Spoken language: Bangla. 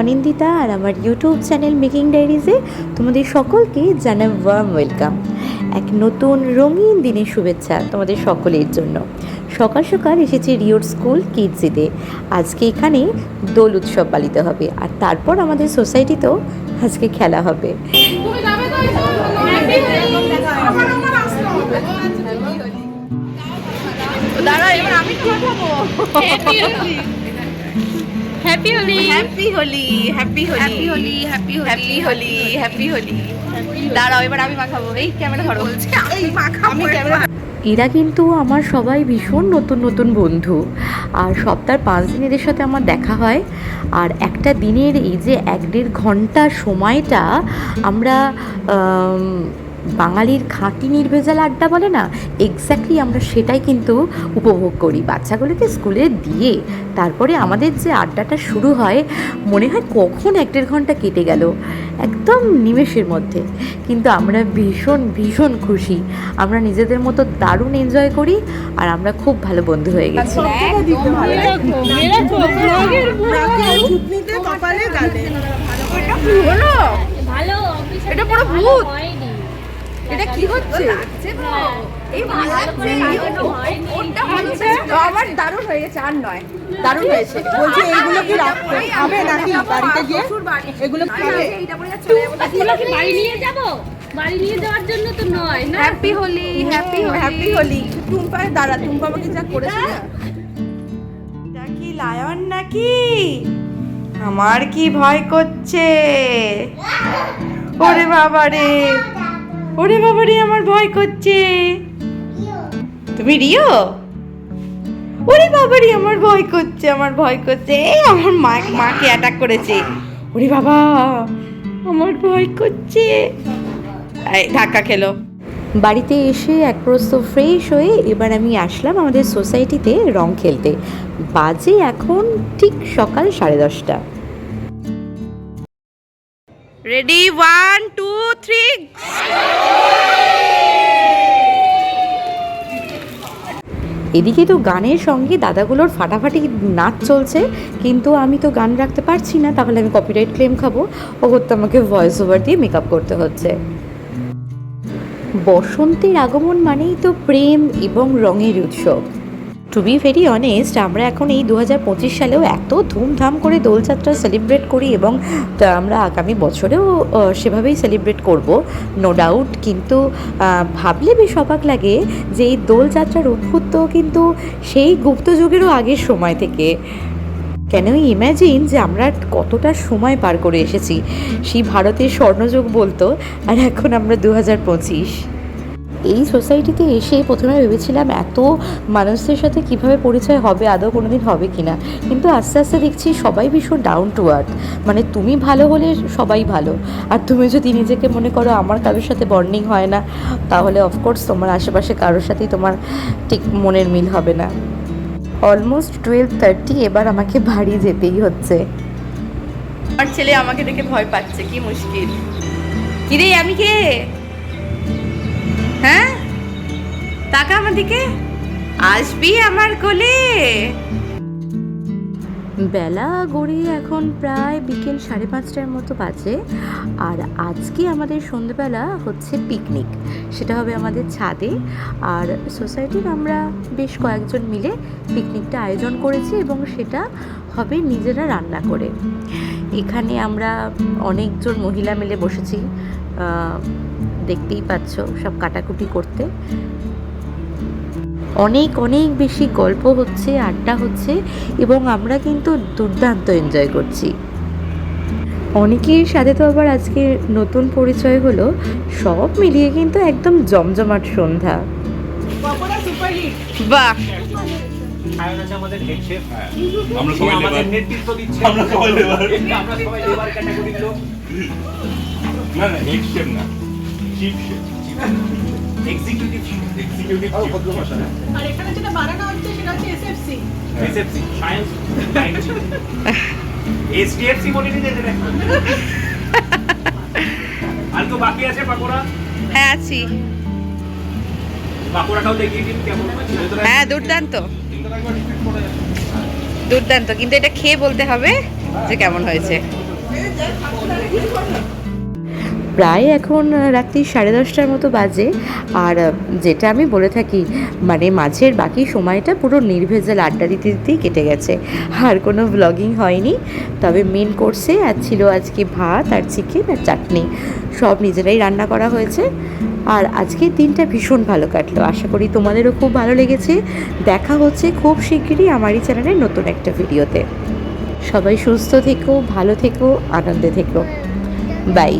অনিন্দিতা আর আমার ইউটিউব চ্যানেল মেকিং ডায়েরিজে তোমাদের সকলকে জানাই ওয়ার্ম ওয়েলকাম এক নতুন রঙিন দিনের শুভেচ্ছা তোমাদের সকলের জন্য। সকাল সকাল এসেছি রিওর স্কুল কিডসিতে আজকে এখানে দোল উৎসব পালিত হবে আর তারপর আমাদের সোসাইটিতেও আজকে খেলা হবে। দাঁড়া এবার আমি happy Holi happy Holi happy Holi happy Holi happy Holi happy Holi দাঁড়াও এবার আমি মাখাবো। এই ক্যামেরা ধরো। এই মাখাবো আমি ক্যামেরা এরা কিন্তু আমার সবাই ভীষণ নতুন নতুন বন্ধু। আর সপ্তাহ পাঁচ দিন এদের সাথে আমার দেখা হয়। আর একটা দিনের এই যে এক দেড় ঘণ্টা সময়টা আমরা আম, বাঙালির খাঁটি নির্ভেজাল আড্ডা বলে না? এক্স্যাক্টলি আমরা সেটাই কিন্তু উপভোগ করি বাচ্চাগুলোকে স্কুলে দিয়ে। তারপরে আমাদের যে আড্ডাটা শুরু হয় মনে হয় কখন এক দেড় ঘণ্টা কেটে গেল? একদম নিমেষের মধ্যে। কিন্তু আমরা ভীষণ ভীষণ খুশি। আমরা নিজেদের মতো দারুণ এনজয় করি আর আমরা খুব ভালো বন্ধু হয়ে গেছি। এটা ভালো এটা পুরো ভূত। এটা কি হচ্ছে? এই আমার দারুণ হয়ে গেছে আর নয়। দারুণ হয়েছে। বলছি এইগুলো কি রাখতে খাবে নাকি বাড়িতে গিয়ে? এগুলো খাবে এগুলো কি বাড়ি নিয়ে যাব? বাড়ি নিয়ে যাওয়ার জন্য তো নয় না? Happy Holi happy happy Holi Tumpa দাঁড়া টুম্পা আমাকে যা করেছে না। কি লায়ন নাকি? আমার কি ভয় করছে? ওরে বাবা রে ওরে বাবা রে আমার ভয় করছে। তুমি রিও? ওরে বাবা রে আমার ভয় করছে, আমার ভয় করছে। এই, আমার মা, মাকে অ্যাটাক করেছে। ওরে বাবা, আমার ভয় করছে। ধাক্কা খেলো। বাড়িতে এসে এক প্রস্ত ফ্রেশ হয়ে এবার আমি আসলাম আমাদের সোসাইটিতে রং খেলতে। বাজে এখন ঠিক সকাল সাড়ে দশটা। রেডি ওয়ান টু থ্রি এদিকে তো গানের সঙ্গে দাদাগুলোর ফাটাফাটি নাচ চলছে, কিন্তু আমি তো গান রাখতে পারছি না, তাহলে আমি কপিরাইট ক্লেম খাব। ও করতে আমাকে ভয়েস ওভার দিয়ে মেকআপ করতে হচ্ছে। বসন্তের আগমন মানেই তো প্রেম এবং রঙের উৎসব। টু বি ভেরি অনেস্ট আমরা এখন এই দু হাজার পঁচিশ সালেও এত ধুমধাম করে দোলযাত্রা সেলিব্রেট করি এবং আমরা আগামী বছরেও সেভাবেই সেলিব্রেট করব নো ডাউট কিন্তু ভাবলে বেশ অবাক লাগে যে এই দোলযাত্রার উদ্ভূত কিন্তু সেই গুপ্ত যুগেরও আগের সময় থেকে। কেন ইম্যাজিন যে আমরা কতটা সময় পার করে এসেছি? সেই ভারতের স্বর্ণযুগ বলতো, আর এখন আমরা দু হাজার পঁচিশ। এই সোসাইটিতে এসে প্রথমে ভেবেছিলাম এত মানুষদের সাথে কীভাবে পরিচয় হবে, আদৌ কোনো দিন হবে কি না কিন্তু আস্তে আস্তে দেখছি সবাই ভীষণ ডাউন টু আর্থ মানে তুমি ভালো হলে সবাই ভালো। আর তুমি যদি নিজেকে মনে করো আমার কারোর সাথে বন্ডিং হয় না, তাহলে অফকোর্স তোমার আশেপাশে কারোর সাথেই তোমার ঠিক মনের মিল হবে না। অলমোস্ট টুয়েলভ থার্টি এবার আমাকে বাড়ি যেতেই হচ্ছে। আমার ছেলে আমাকে দেখে ভয় পাচ্ছে, কি মুশকিল। কিরে, আমি কে? হ্যাঁ? তাকা আমার দিকে। আসবি আমার কোলে। বেলা গড়িয়ে এখন প্রায় বিকেল সাড়ে পাঁচটার মতো বাজে, আর আজকে আমাদের সন্ধেবেলা হচ্ছে পিকনিক সেটা হবে আমাদের ছাদে, আর সোসাইটির আমরা বেশ কয়েকজন মিলে পিকনিকটা আয়োজন করেছি এবং সেটা হবে নিজেরা রান্না করে। এখানে আমরা অনেকজন মহিলা মিলে বসেছি। দেখতেই পাচ্ছ সব কাটাকুটি করতে। অনেক অনেক বেশি গল্প হচ্ছে আড্ডা হচ্ছে এবং আমরা কিন্তু দুর্দান্ত এনজয় করছি। অনেকের সাথে তো আবার আজকে নতুন পরিচয় হলো সব মিলিয়ে কিন্তু একদম জমজমাট সন্ধ্যা। বাহ! না না। চিফ এক্সিকিউটিভ এক্সিকিউটিভ আর এখানে যেটা বানানো হচ্ছে সেটা হচ্ছে এসএফসি এসএফসি সায়েন্স এসডিএফসি বলিনি যে যেটা আর তো বাকি আছে পাকোড়া? হ্যাঁ আছি। পাকোড়াটাও দেখিয়ে দিন কেমন হ্যাঁ দুর্দান্ত। দুর্দান্ত। কিন্তু এটা খেয়ে বলতে হবে যে কেমন হয়েছে। প্রায় এখন রাত্রি সাড়ে দশটার মতো বাজে। আর যেটা আমি বলে থাকি মানে মাঝের বাকি সময়টা পুরো নির্ভেজাল আড্ডা দিতে দিতেই কেটে গেছে। আর কোনো ব্লগিং হয়নি। তবে মেন কোর্সে আর ছিল আজকে ভাত আর চিকেন আর চাটনি। সব নিজেরাই রান্না করা হয়েছে। আর আজকের দিনটা ভীষণ ভালো কাটলো। আশা করি তোমাদেরও খুব ভালো লেগেছে। দেখা হচ্ছে খুব শিগগিরই আমারই চ্যানেলের নতুন একটা ভিডিওতে সবাই সুস্থ থেকো, ভালো থেকো, আনন্দে থেকো। বাই